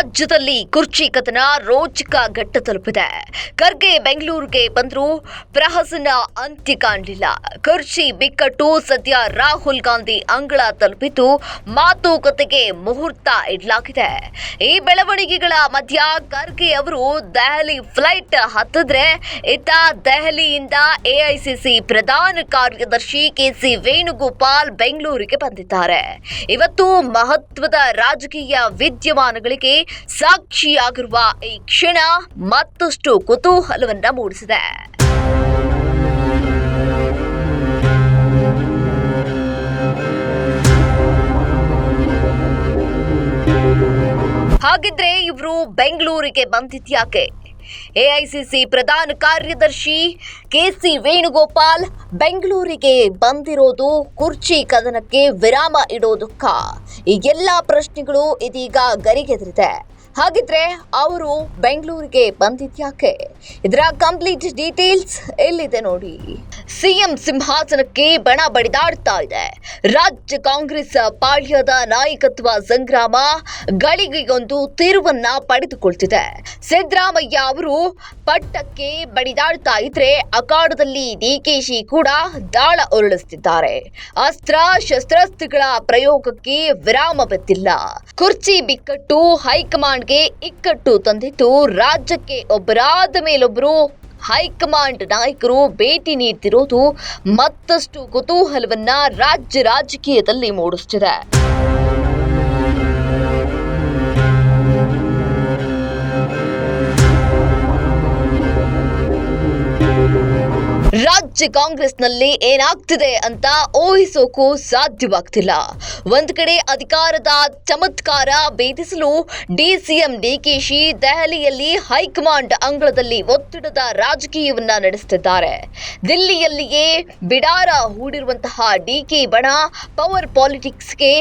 ರಾಜ್ಯದಲ್ಲಿ ಕುರ್ಚಿ ಕಥನ ರೋಚಕ ಘಟ್ಟ ತಲುಪಿದೆ. ಖರ್ಗೆ ಬೆಂಗಳೂರಿಗೆ ಬಂದರೂ ಪ್ರಹಸನ ಅಂತ್ಯ ಕಾಣಲಿಲ್ಲ. ಕುರ್ಚಿ ಬಿಕ್ಕಟ್ಟು ಸದ್ಯ ರಾಹುಲ್ ಗಾಂಧಿ ಅಂಗಳ ತಲುಪಿದ್ದು ಮಾತುಕತೆಗೆ ಮುಹೂರ್ತ ಇಡಲಾಗಿದೆ. ಈ ಬೆಳವಣಿಗೆಗಳ ಮಧ್ಯ ಖರ್ಗೆ ಅವರು ದೆಹಲಿ ಫ್ಲೈಟ್ ಹತ್ತಿದ್ರೆ ಇತ್ತ ದೆಹಲಿಯಿಂದ ಎಐಸಿಸಿ ಪ್ರಧಾನ ಕಾರ್ಯದರ್ಶಿ ಕೆಸಿ ವೇಣುಗೋಪಾಲ್ ಬೆಂಗಳೂರಿಗೆ ಬಂದಿದ್ದಾರೆ. ಇವತ್ತು ಮಹತ್ವದ ರಾಜಕೀಯ ವಿದ್ಯಮಾನಗಳಿಗೆ ಸಾಕ್ಷಿಯಾಗಿರುವ ಈ ಕ್ಷಣ ಮತ್ತಷ್ಟು ಕುತೂಹಲವನ್ನ ಮೂಡಿಸಿದೆ. ಹಾಗಿದ್ರೆ ಇವರು ಬೆಂಗಳೂರಿಗೆ ಬಂದಿದ್ಯಾಕೆ? ಎಐಸಿಸಿ ಪ್ರಧಾನ ಕಾರ್ಯದರ್ಶಿ ಕೆಸಿ ವೇಣುಗೋಪಾಲ್ ಬೆಂಗಳೂರಿಗೆ ಬಂದಿರೋದು ಕುರ್ಚಿ ಕದನಕ್ಕೆ ವಿರಾಮ ಇಡೋದಕ್ಕ ಈ ಎಲ್ಲ ಪ್ರಶ್ನೆಗಳು ಇದೀಗ ಗರಿಗೆದರಿದೆ. ಹಾಗಿದ್ರೆ ಅವರು ಬೆಂಗಳೂರಿಗೆ ಬಂದಿದ್ಯಾಕೆ ಇದರ ಕಂಪ್ಲೀಟ್ ಡೀಟೇಲ್ಸ್ ಎಲ್ಲಿದೆ ನೋಡಿ. ಸಿಎಂ ಸಿಂಹಾಸನಕ್ಕೆ ಬಣ ಬಡಿದಾಡ್ತಾ ಇದೆ. ರಾಜ್ಯ ಕಾಂಗ್ರೆಸ್ ಪಾಳ್ಯದ ನಾಯಕತ್ವ ಸಂಗ್ರಾಮ ಗಳಿಗೆಗೊಂದು ತಿರುವನ್ನ ಪಡೆದುಕೊಳ್ತಿದೆ. ಸಿದ್ದರಾಮಯ್ಯ ಅವರು ಪಟ್ಟಕ್ಕೆ ಬಡಿದಾಡ್ತಾ ಇದ್ರೆ ಅಖಾಡದಲ್ಲಿ ಡಿಕೆಶಿ ಕೂಡ ದಾಳ ಉರುಳಿಸ್ತಿದ್ದಾರೆ. ಅಸ್ತ್ರ, ಶಸ್ತ್ರಾಸ್ತ್ರಗಳ ಪ್ರಯೋಗಕ್ಕೆ ವಿರಾಮ ಬಿದ್ದಿಲ್ಲ ಕುರ್ಚಿ ಬಿಕ್ಕಟ್ಟು ಹೈಕಮಾಂಡ್ಗೆ ಇಕ್ಕಟ್ಟು ತಂದಿದ್ದು ರಾಜ್ಯಕ್ಕೆ ಒಬ್ಬರಾದ ಮೇಲೊಬ್ಬರು ಹೈಕಮಾಂಡ್ ನಾಯಕರು ಭೇಟಿ ನೀಡ್ತಿರೋದು ಮತ್ತಷ್ಟು ಕುತೂಹಲವನ್ನ ರಾಜ್ಯ ರಾಜಕೀಯದಲ್ಲಿ ಮೂಡಿಸ್ತಿದೆ. ರಾಜ್ಯ ಕಾಂಗ್ರೆಸ್ನಲ್ಲಿ ಏನಾಗ್ತಿದೆ ಅಂತ ಊಹಿಸೋಕು ಸಾಧ್ಯವಾಗ್ತಿಲ್ಲ. ಒಂದ್ ಕಡೆ ಅಧಿಕಾರದ ಚಮತ್ಕಾರ ಭೇದಿಸಲು ಡಿಸಿಎಂ ಡಿಕೆಶಿ ದೆಹಲಿಯಲ್ಲಿ ಹೈಕಮಾಂಡ್ ಅಂಗಳದಲ್ಲಿ ಒತ್ತಡದ ರಾಜಕೀಯವನ್ನ ನಡೆಸುತ್ತಿದ್ದಾರೆ ದಿಲ್ಲಿಯಲ್ಲಿಯೇ ಬಿಡಾರ ಹೂಡಿರುವಂತಹ ಡಿಕೆ ಬಣ ಪವರ್ ಪಾಲಿಟಿಕ್ಸ್ಗೆ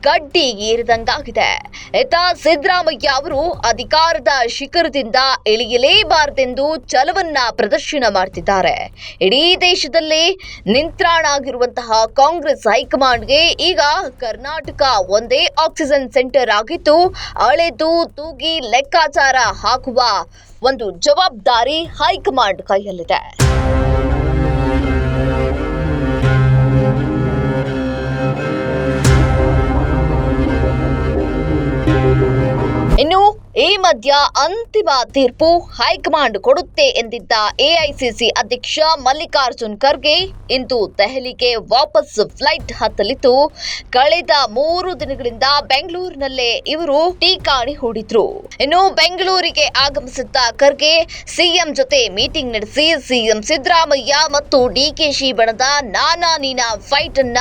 ಕಡ್ಡಿ ಏರಿದಂಗಾಗಿದೆ ಇತ್ತ ಸಿದ್ದರಾಮಯ್ಯ ಅವರು ಅಧಿಕಾರದ ಶಿಖರದಿಂದ ಇಳಿಯಲೇಬಾರದೆಂದು ಛಲವನ್ನ ಪ್ರದರ್ಶನ ಮಾಡ್ತಿದ್ದಾರೆ. ಇಡೀ ದೇಶದಲ್ಲಿ ನಿಂತ್ರಾಣಾಗಿರುವಂತಹ ಕಾಂಗ್ರೆಸ್ ಹೈಕಮಾಂಡ್ಗೆ ಈಗ ಕರ್ನಾಟಕ ಒಂದೇ ಆಕ್ಸಿಜನ್ ಸೆಂಟರ್ ಆಗಿದ್ದು, ಅಳೆದು ತೂಗಿ ಲೆಕ್ಕಾಚಾರ ಹಾಕುವ ಒಂದು ಜವಾಬ್ದಾರಿ ಹೈಕಮಾಂಡ್ ಕೈಯಲ್ಲಿದೆ. ಮಧ್ಯ ಅಂತಿಮ ತೀರ್ಪು ಹೈಕಮಾಂಡ್ ಕೊಡುತ್ತೆ ಎಂದಿದ್ದ ಎಐಸಿಸಿ ಅಧ್ಯಕ್ಷ ಮಲ್ಲಿಕಾರ್ಜುನ್ ಖರ್ಗೆ ಇಂದು ದೆಹಲಿಗೆ ವಾಪಸ್ ಫ್ಲೈಟ್ ಹತ್ತಲಿದ್ದು, ಕಳೆದ ಮೂರು ದಿನಗಳಿಂದ ಬೆಂಗಳೂರಿನಲ್ಲೇ ಇವರು ಟೀಕಾಣಿ ಹೂಡಿದ್ರು. ಇನ್ನು ಬೆಂಗಳೂರಿಗೆ ಆಗಮಿಸಿದ್ದ ಖರ್ಗೆ ಸಿಎಂ ಜೊತೆ ಮೀಟಿಂಗ್ ನಡೆಸಿ ಸಿಎಂ ಸಿದ್ದರಾಮಯ್ಯ ಮತ್ತು ಡಿಕೆಶಿ ಬಣದ ನಾನಾ ನೀನಾ ಫೈಟ್ ಅನ್ನ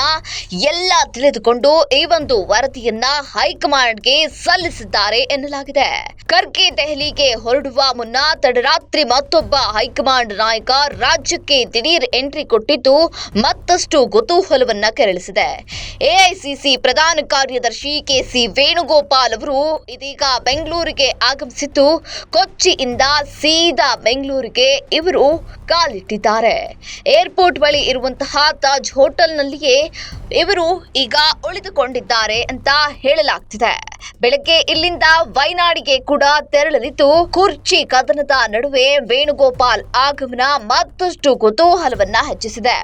ಎಲ್ಲ ತಿಳಿದುಕೊಂಡು ಈ ಒಂದು ವರದಿಯನ್ನ ಹೈಕಮಾಂಡ್ಗೆ ಸಲ್ಲಿಸಿದ್ದಾರೆ ಎನ್ನಲಾಗಿದೆ. ಖರ್ಗೆ ದೆಹಲಿಗೆ ಹೊರಡುವ ಮುನ್ನ ತಡರಾತ್ರಿ ಮತ್ತೊಬ್ಬ ಹೈಕಮಾಂಡ್ ನಾಯಕ ರಾಜ್ಯಕ್ಕೆ ದಿಢೀರ್ ಎಂಟ್ರಿ ಕೊಟ್ಟಿದ್ದು ಮತ್ತಷ್ಟು ಕುತೂಹಲವನ್ನ ಕೆರಳಿಸಿದೆ. ಎಐಸಿಸಿ ಪ್ರಧಾನ ಕಾರ್ಯದರ್ಶಿ ಕೆಸಿ ವೇಣುಗೋಪಾಲ್ ಅವರು ಇದೀಗ ಬೆಂಗಳೂರಿಗೆ ಆಗಮಿಸಿದ್ದು, ಕೊಚ್ಚಿಯಿಂದ ಸೀದಾ ಬೆಂಗಳೂರಿಗೆ ಇವರು ಕಾಲಿಟ್ಟಿದ್ದಾರೆ. ಏರ್ಪೋರ್ಟ್ ಬಳಿ ಇರುವಂತಹ ತಾಜ್ ಹೋಟೆಲ್ನಲ್ಲಿಯೇ ಇವರು ಈಗ ಉಳಿದುಕೊಂಡಿದ್ದಾರೆ ಅಂತ ಹೇಳಲಾಗ್ತಿದೆ. ಬೆಳಗ್ಗೆ ಇಲ್ಲಿಂದ ವೈನಾಡಿಗೆ ಕೂಡ ತೆರಳಲಿದ್ದು, ಕುರ್ಚಿ ಕದನದ ನಡುವೆ ವೇಣುಗೋಪಾಲ್ ಆಗಮನ ಮತ್ತಷ್ಟು ಕುತೂಹಲವನ್ನ ಹೆಚ್ಚಿಸಿದೆ.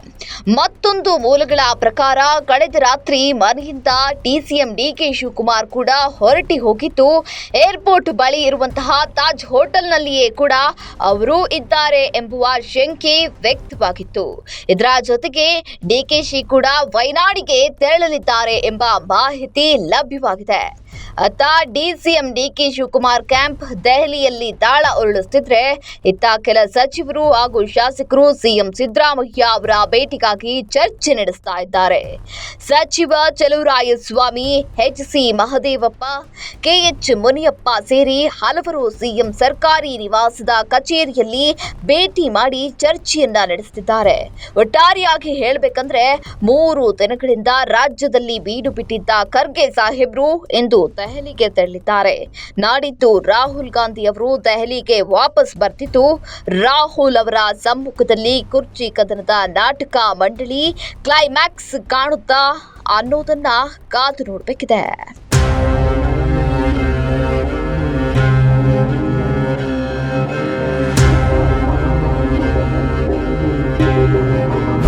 ಮತ್ತೊಂದು ಮೂಲಗಳ ಪ್ರಕಾರ, ಕಳೆದ ರಾತ್ರಿ ಮನೆಯಿಂದ ಟಿಸಿಎಂ ಡಿಕೆ ಶಿವಕುಮಾರ್ ಕೂಡ ಹೊರಟಿ ಹೋಗಿದ್ದು, ಏರ್ಪೋರ್ಟ್ ಬಳಿ ಇರುವಂತಹ ತಾಜ್ ಹೋಟೆಲ್ನಲ್ಲಿಯೇ ಕೂಡ ಅವರು ಇದ್ದಾರೆ ಎಂಬುವ ಶಂಕೆ ವ್ಯಕ್ತವಾಗಿತ್ತು. ಇದರ ಜೊತೆಗೆ ಡಿಕೆಶಿ ಕೂಡ ವಯನಾಡಿಗೆ ತೆರಳಲಿದ್ದಾರೆ ಎಂಬ ಮಾಹಿತಿ ಲಭ್ಯವಾಗಿದೆ. ಅತ್ತ ಡಿಸಿಎಂ ಡಿಕೆ ಶಿವಕುಮಾರ್ ಕ್ಯಾಂಪ್ ದೆಹಲಿಯಲ್ಲಿ ತಾಳ ಉರುಳಿಸುತ್ತಿದ್ರೆ ಇತ್ತ ಕೆಲ ಸಚಿವರು ಹಾಗೂ ಶಾಸಕರು ಸಿಎಂ ಸಿದ್ದರಾಮಯ್ಯ ಅವರ ಭೇಟಿಗಾಗಿ ಚರ್ಚೆ ನಡೆಸ್ತಾ ಇದ್ದಾರೆ. ಸಚಿವ Chaluvarayaswamy, H C Mahadevappa K H Muniyappa ಸೇರಿ ಹಲವರು ಸಿಎಂ ಸರ್ಕಾರಿ ನಿವಾಸದ ಕಚೇರಿಯಲ್ಲಿ ಭೇಟಿ ಮಾಡಿ ಚರ್ಚೆಯನ್ನ ನಡೆಸುತ್ತಿದ್ದಾರೆ ಒಟ್ಟಾರೆಯಾಗಿ ಹೇಳಬೇಕಂದ್ರೆ ಮೂರು ದಿನಗಳಿಂದ ರಾಜ್ಯದಲ್ಲಿ ಬೀಡು ಬಿಟ್ಟಿದ್ದ ಖರ್ಗೆ ಸಾಹೇಬ್ರು ಎಂದು ದೆಹಲಿಗೆ ತೆರಳಿದ್ದಾರೆ. ನಾಡಿದ್ದು ರಾಹುಲ್ ಗಾಂಧಿ ಅವರು ದೆಹಲಿಗೆ ವಾಪಸ್ ಬರ್ತಿದ್ದು. ರಾಹುಲ್ ಅವರ ಸಮ್ಮುಖದಲ್ಲಿ ಕುರ್ಚಿ ಕದನದ ನಾಟಕ ಮಂಡಳಿ ಕ್ಲೈಮ್ಯಾಕ್ಸ್ ಕಾಣುತ್ತಾ ಅನ್ನೋದನ್ನ ಕಾದು ನೋಡಬೇಕಿದೆ.